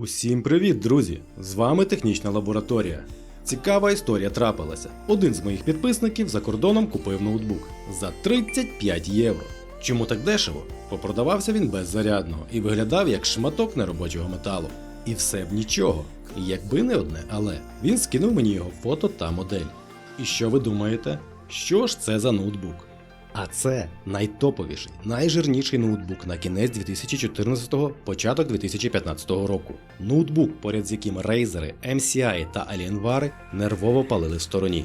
Усім привіт, друзі! З вами технічна лабораторія. Цікава історія трапилася. Один з моїх підписників за кордоном купив ноутбук за 35 євро. Чому так дешево? Попродавався він беззарядного і виглядав як шматок неробочого металу. І все б нічого. Якби не одне, але він скинув мені його фото та модель. І що ви думаєте? Що ж це за ноутбук? А це найтоповіший, найжирніший ноутбук на кінець 2014-го, початок 2015 року. Ноутбук, поряд з яким рейзери, MCI та Alienware нервово палили в стороні.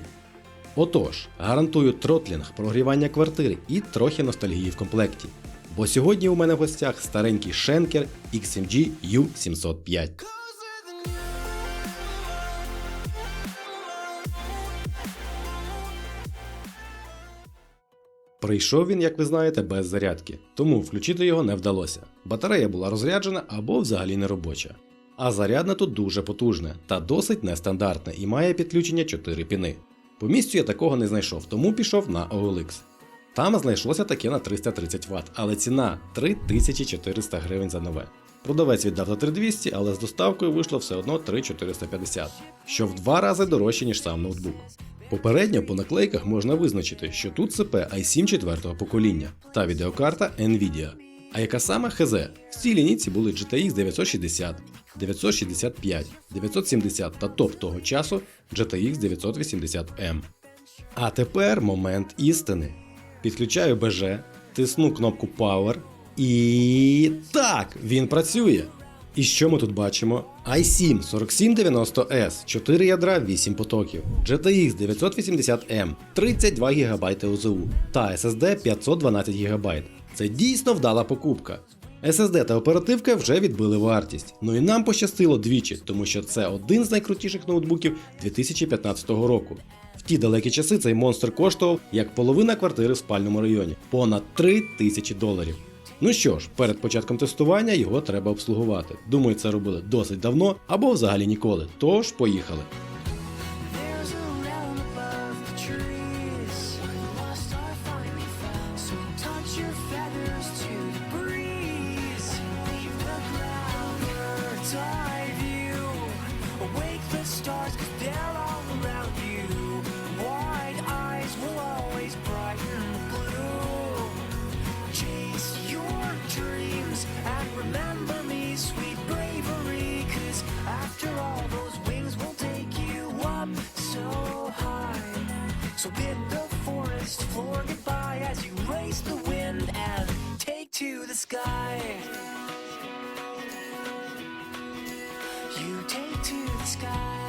Отож, гарантую тротлінг, прогрівання квартири і трохи ностальгії в комплекті. Бо сьогодні у мене в гостях старенький Шенкер XMG U705. Прийшов він, як ви знаєте, без зарядки, тому включити його не вдалося. Батарея була розряджена або взагалі не робоча. А зарядне тут дуже потужне та досить нестандартне і має підключення 4 піни. По місцю я такого не знайшов, тому пішов на OLX. Там знайшлося таке на 330 Вт, але ціна 3400 гривень за нове. Продавець віддав за 3200, але з доставкою вийшло все одно 3450, що в два рази дорожче, ніж сам ноутбук. Попередньо по наклейках можна визначити, що тут ЦП i7 4 покоління та відеокарта Nvidia. А яка саме ХЗ? В цій лінійці були GTX 960, 965, 970 та топ того часу GTX 980M. А тепер момент істини. Підключаю БЖ, тисну кнопку Power і так, він працює. І що ми тут бачимо? i7 4790S, 4 ядра, 8 потоків, GTX 980M, 32 ГБ ОЗУ та SSD 512 ГБ. Це дійсно вдала покупка. SSD та оперативка вже відбили вартість. Ну і нам пощастило двічі, тому що це один з найкрутіших ноутбуків 2015 року. В ті далекі часи цей монстр коштував як половина квартири в спальному районі понад 3 тисячі доларів. Ну що ж, перед початком тестування його треба обслугувати. Думаю, це робили досить давно або взагалі ніколи. Тож, поїхали. Sky. You take to the sky.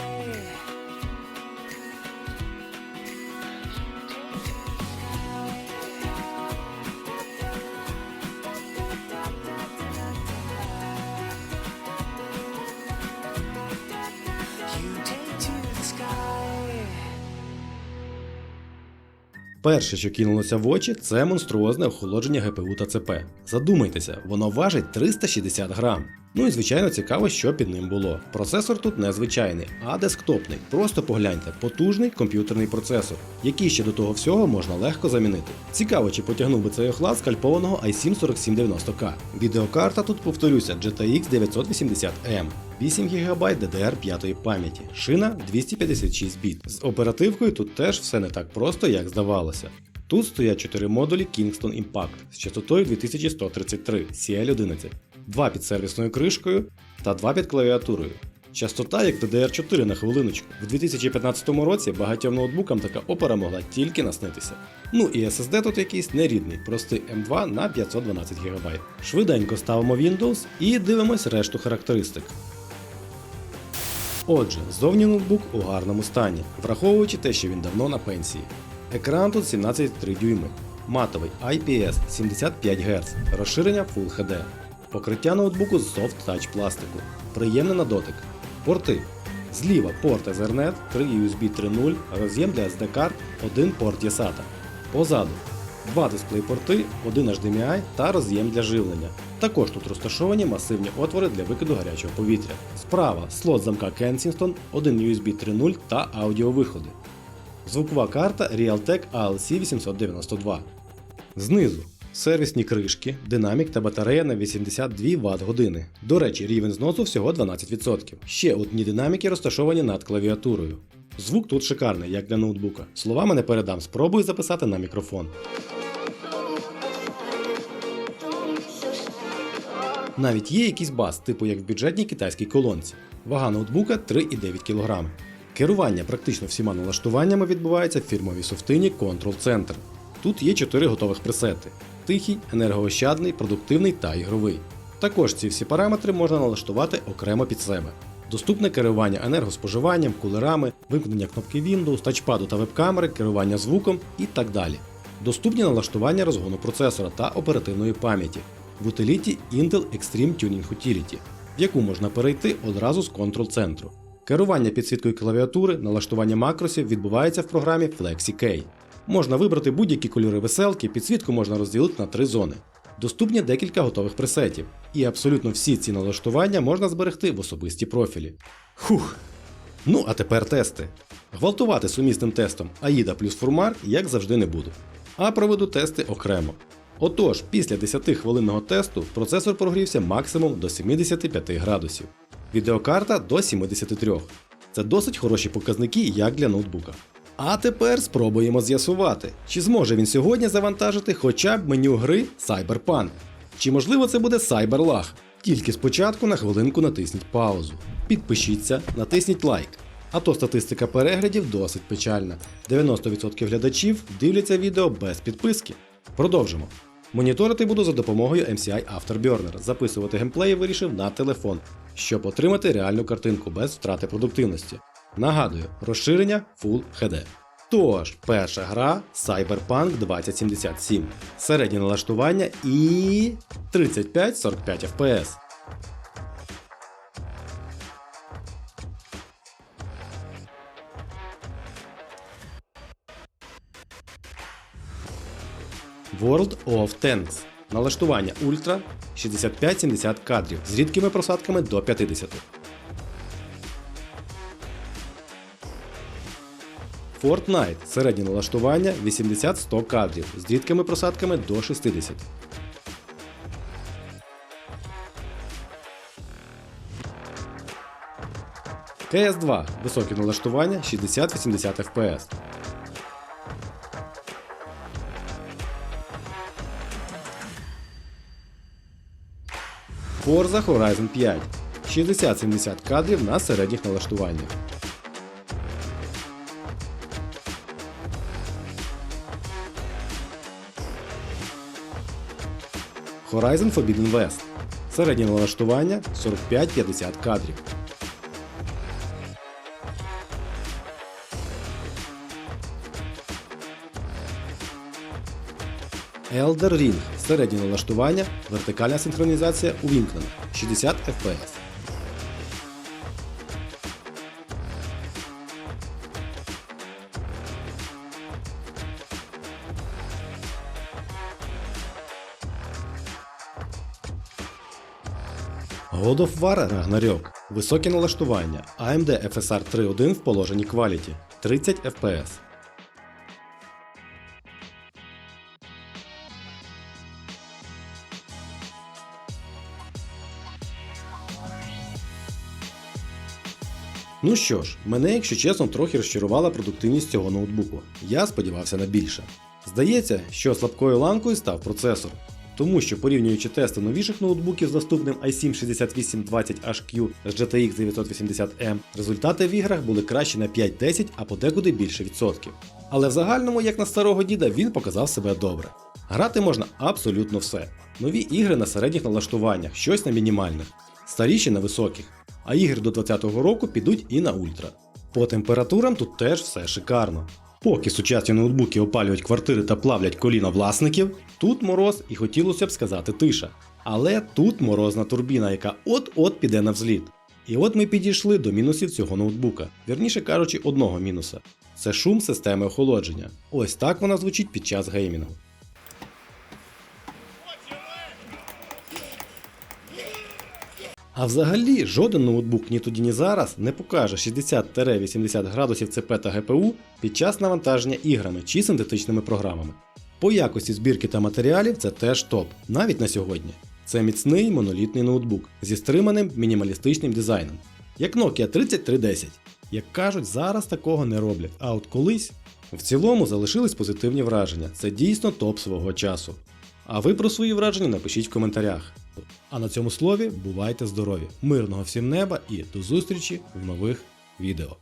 Перше, що кинулося в очі, це монструозне охолодження ГПУ та ЦП. Задумайтеся, воно важить 360 грам. Ну і звичайно цікаво, що під ним було. Процесор тут не звичайний, а десктопний. Просто погляньте, потужний комп'ютерний процесор, який ще до того всього можна легко замінити. Цікаво, чи потягнув би цей охлад скальпованого i7 4790K. Відеокарта тут повторюся GTX 980M. 8 ГБ DDR5 пам'яті, шина 256 біт. З оперативкою тут теж все не так просто, як здавалося. Тут стоять 4 модулі Kingston Impact з частотою 2133 CL11, 2 під сервісною кришкою та 2 під клавіатурою. Частота як DDR4 на хвилиночку. В 2015 році багатьом ноутбукам така опера могла тільки наснитися. Ну і SSD тут якийсь нерідний, простий M2 на 512 ГБ. Швиденько ставимо Windows і дивимось решту характеристик. Отже, зовні ноутбук у гарному стані, враховуючи те, що він давно на пенсії. Екран тут 17,3 дюйми, матовий IPS 75 Гц, розширення Full HD, покриття ноутбуку з Soft Touch пластику, приємне на дотик, порти. Зліва порт Ethernet, 3 USB 3.0, роз'єм для SD карт, один порт ESATA. Позаду два дисплей-порти, один HDMI та роз'єм для живлення. Також тут розташовані масивні отвори для викиду гарячого повітря. Справа слот замка Kensington, один USB 3.0 та аудіовиходи. Звукова карта Realtek ALC 892. Знизу сервісні кришки, динамік та батарея на 82 Вт години. До речі, рівень зносу всього 12%. Ще одні динаміки розташовані над клавіатурою. Звук тут шикарний, як для ноутбука. Словами не передам, спробую записати на мікрофон. Навіть є якийсь бас, типу як в бюджетній китайській колонці. Вага ноутбука 3,9 кг. Керування практично всіма налаштуваннями відбувається в фірмовій софтині Control Center. Тут є 4 готових пресети: тихий, енергоощадний, продуктивний та ігровий. Також ці всі параметри можна налаштувати окремо під себе. Доступне керування енергоспоживанням, кулерами, вимкнення кнопки Windows, тачпаду та веб-камери, керування звуком і так далі. Доступні налаштування розгону процесора та оперативної пам'яті в утиліті Intel Extreme Tuning Utility, в яку можна перейти одразу з контрол-центру. Керування підсвіткою клавіатури, налаштування макросів відбувається в програмі FlexiK. Можна вибрати будь-які кольори веселки, підсвітку можна розділити на три зони. Доступні декілька готових пресетів, і абсолютно всі ці налаштування можна зберегти в особисті профілі. Хух! Ну а тепер тести. Гвалтувати сумісним тестом AIDA плюс Furmar як завжди не буду. А проведу тести окремо. Отож, після 10-хвилинного тесту процесор прогрівся максимум до 75 градусів. Відеокарта до 73. Це досить хороші показники як для ноутбука. А тепер спробуємо з'ясувати, чи зможе він сьогодні завантажити хоча б меню гри Cyberpunk. Чи можливо це буде Cyberlag? Тільки спочатку на хвилинку натисніть паузу. Підпишіться, натисніть лайк. А то статистика переглядів досить печальна. 90% глядачів дивляться відео без підписки. Продовжимо. Моніторити буду за допомогою MCI Afterburner. Записувати геймплей вирішив на телефон, щоб отримати реальну картинку без втрати продуктивності. Нагадую, розширення Full HD. Тож, перша гра Cyberpunk 2077. Середнє налаштування і 35-45 FPS. World of Tanks. Налаштування Ультра 65-70 кадрів з рідкими просадками до 50. Fortnite. Середнє налаштування 80-100 кадрів з рідкими просадками до 60. CS2. Високе налаштування 60-80 FPS. Forza Horizon 5. 60-70 кадрів на середніх налаштуваннях. Horizon Forbidden West. Середнє налаштування 45-50 кадрів. Elder Ring. Середнє налаштування, вертикальна синхронізація увімкнена 60 FPS. God of War Ragnarok. Високе налаштування. AMD FSR 3.1 в положенні Quality 30 FPS. Ну що ж, мене, якщо чесно, трохи розчарувала продуктивність цього ноутбуку. Я сподівався на більше. Здається, що слабкою ланкою став процесор. Тому що порівнюючи тести новіших ноутбуків з доступним i7 6820HQ з GTX 980M, результати в іграх були кращі на 5-10, а подекуди більше відсотків. Але в загальному, як на старого діда, він показав себе добре. Грати можна абсолютно все. Нові ігри на середніх налаштуваннях, щось на мінімальних, старіші на високих, а ігри до 2020 року підуть і на ультра. По температурам тут теж все шикарно. Поки сучасні ноутбуки опалюють квартири та плавлять коліна власників, тут мороз і хотілося б сказати тиша. Але тут морозна турбіна, яка от-от піде на взліт. І от ми підійшли до мінусів цього ноутбука, вірніше кажучи, одного мінуса. Це шум системи охолодження. Ось так вона звучить під час геймінгу. А взагалі жоден ноутбук ні тоді, ні зараз не покаже 60-80 градусів ЦП та ГПУ під час навантаження іграми чи синтетичними програмами. По якості збірки та матеріалів це теж топ, навіть на сьогодні. Це міцний монолітний ноутбук зі стриманим мінімалістичним дизайном, як Nokia 3310. Як кажуть, зараз такого не роблять, а от колись в цілому залишились позитивні враження. Це дійсно топ свого часу. А ви про свої враження напишіть в коментарях. А на цьому слові бувайте здорові, мирного всім неба і до зустрічі в нових відео.